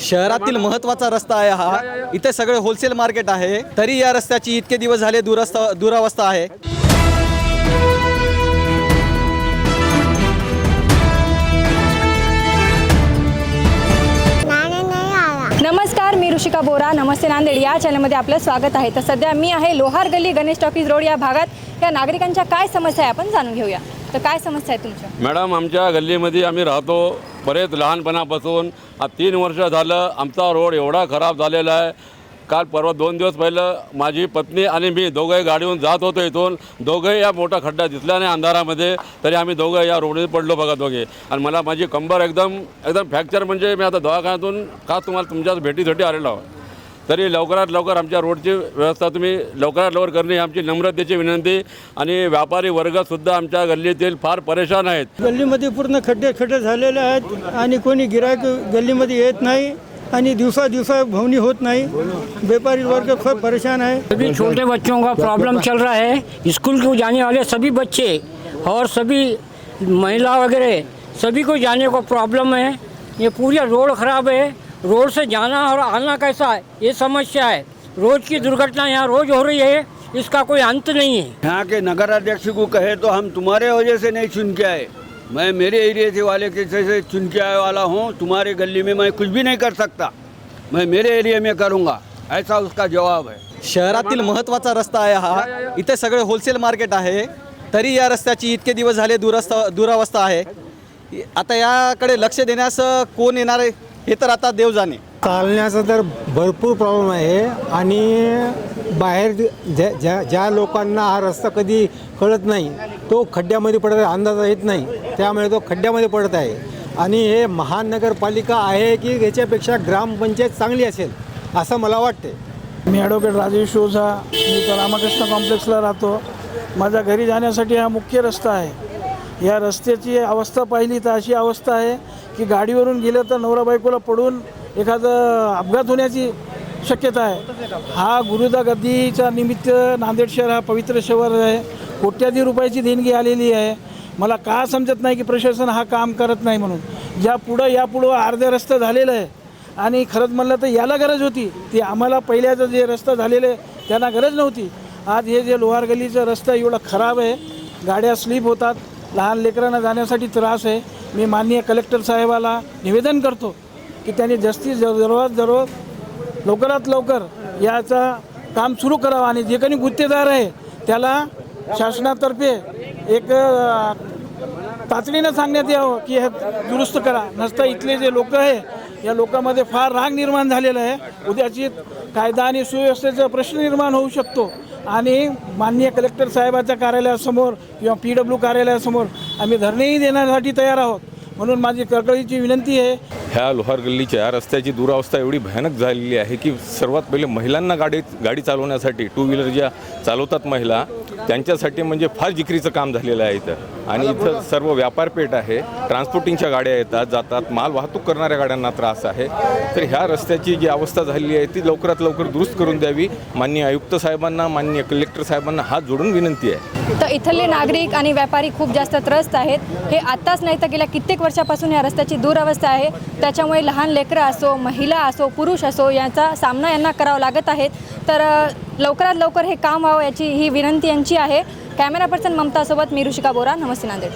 शहरातील महत्त्वाचा रस्ता आहे हा. इथे सगळे होलसेल मार्केट आहे. तरी या रस्त्याची इतके दिवस झाले दुरस्ता दुरावस्था आहे. नमस्कार मी ऋषिका बोरा. नमस्ते नांदेड. या चॅनलमध्ये आपलं स्वागत आहे. तर सध्या मी आहे लोहार गल्ली गणेश टॉकीज रोड या भागात. या नागरिकांच्या काय समस्या आहे आपण जाणून घेऊया. तर काय समस्या आहे तुमच्या? मॅडम आमच्या गल्लीमध्ये आम्ही राहतो. बरेच लहानपणापासून. आज तीन वर्ष झालं आमचा रोड एवढा खराब झालेला आहे. काल परवा दोन दिवस पहिलं माझी पत्नी आणि मी दोघंही गाडीहून जात होतो इथून. दोघंही या मोठा खड्डा दिसला नाही अंधारामध्ये. तरी आम्ही दोघं या रोडवर पडलो बघा दोघे. आणि मला माझी कंबर एकदम एकदम फ्रॅक्चर म्हणजे मी आता दवाखान्यातून का तुम्हाला तुमच्याच भेटीसाठी आलेलो आहे तरी लवकरात लवकर आमच्या रोडची व्यवस्था तुम्ही लवकरात लवकर करणे ही आमची नम्रतेची विनंती. आणि व्यापारी वर्गसुद्धा आमच्या गल्लीतील फार परेशान आहेत. गल्लीमध्ये पूर्ण खड्डे खड्डे झालेले आहेत आणि कोणी गिरायक गल्लीमध्ये येत नाही आणि दिवसा दिवसा भवनी होत नाही. व्यापारी वर्ग खूप परेशान आहे. सभी छोटे बच्चों का प्रॉब्लम चल रहा है. स्कूल को जाने वाले सभी बच्चे और सभी महिला वगैरह सभी को जाने को प्रॉब्लम है. ये पूरी रोड खराब है. रोड से जाना और आना कैसा है? ये समस्या है। रोज की दुर्घटना यहाँ रोज हो रही है इसका कोई अंत नहीं है। यहाँ के नगर अध्यक्ष को कहे तो हम तुम्हारे वजह से नहीं चुन के आए। मैं मेरे एरिया से वाले के से चुन के आए वाला हूँ तुम्हारे गली में मैं कुछ भी नहीं कर सकता। मैं मेरे एरिया में करूँगा ऐसा उसका जवाब है। शहरातील महत्त्वाचा रस्ता आहे हा. इथे सगळे होलसेल मार्केट आहे. तरी या रस्त्याची इतके दिवस झाले दुरस्ता दुरावस्था आहे. आता याकडे लक्ष देण्यास कोण येणार आहे? हे तर आता देव जाणे. चालण्याचा तर भरपूर प्रॉब्लेम आहे आणि बाहेर ज्या ज्या ज्या लोकांना हा रस्ता कधी कळत नाही तो खड्ड्यामध्ये पडत आहे अंदाजा येत नाही. त्यामुळे तो खड्ड्यामध्ये पडत आहे. आणि हे महानगरपालिका आहे की याच्यापेक्षा ग्रामपंचायत चांगली असेल असं मला वाटते मी ॲडव्होकेट राजेश ओझा मी तर रामकृष्ण कॉम्प्लेक्सला राहतो. माझ्या घरी जाण्यासाठी हा मुख्य रस्ता आहे. या रस्त्याची अवस्था पाहिली तर अशी अवस्था आहे की गाडीवरून गेलं तर नवरा बायकोला पडून एखादं अपघात होण्याची शक्यता आहे. हा गुरुदा गद्दीच्या निमित्त नांदेड शहर हा पवित्र शहर आहे. कोट्याधी रुपयाची देणगी आलेली आहे. मला का समजत नाही की प्रशासन हा काम करत नाही म्हणून. ज्या पुढं यापुढं अर्धे रस्ता झालेलं आहे. आणि खरंच म्हणलं तर याला गरज होती. ती आम्हाला पहिल्याचं जे रस्ता झालेलं आहे त्यांना गरज नव्हती. आज हे जे लोहार गल्लीचं रस्ता एवढा खराब आहे. गाड्या स्लीप होतात. लहान लेकरांना जाण्यासाठी त्रास आहे. मी माननीय कलेक्टर साहेबाला निवेदन करतो की त्यांनी जास्तीत जरूरात जरूर लवकरात लवकर याचा काम सुरू करावं आणि जे काही गुत्तेदार आहे त्याला शासनातर्फे एक तातडीनं सांगण्यात यावं की हे दुरुस्त करा. नसता इथले जे लोक आहे या लोकांमध्ये फार राग निर्माण झालेला आहे. उद्याची कायदा आणि सुव्यवस्थेचा प्रश्न निर्माण होऊ शकतो. आणि माननीय कलेक्टर साहेबाच्या कार्यालयासमोर किंवा पी डब्ल्यू कार्यालयासमोर आम्ही धरणेही देण्यासाठी तयार आहोत. म्हणून माझी कळकळीची विनंती आहे ह्या लोहार गल्लीच्या या रस्त्याची दुरावस्था एवढी भयानक झालेली आहे की सर्वात पहिले महिलांना गाडी गाडी चालवण्यासाठी टू व्हीलर ज्या चालवतात महिला त्यांच्यासाठी म्हणजे फार जिकरीचं काम झालेलं आहे इथं. आणि इथं सर्व व्यापारपेठ आहे ट्रान्सपोर्टिंगच्या गाड्या येतात जातात माल वाहतूक करणाऱ्या गाड्यांना त्रास आहे. तर ह्या रस्त्याची जी अवस्था झालेली आहे ती लवकरात लवकर दुरुस्त करून द्यावी. माननीय आयुक्त साहेबांना माननीय कलेक्टर साहेबांना हात जोडून विनंती आहे. तर इथले नागरिक आणि व्यापारी खूप जास्त त्रस्त आहेत. हे आत्ताच नाही तर गेल्या कित्येक वर्षापासून या रस्त्याची दुरावस्था आहे. त्याच्यामुळे लहान लेकरं असो महिला असो पुरुष असो याचा सामना यांना करावा लागत आहेत तर लवकरात लवकर हे काम व्हावं याची ही विनंती यांची आहे. कॅमेरा पर्सन ममतासोबत मी ऋषिका बोरा. नमस्ते नांदेड.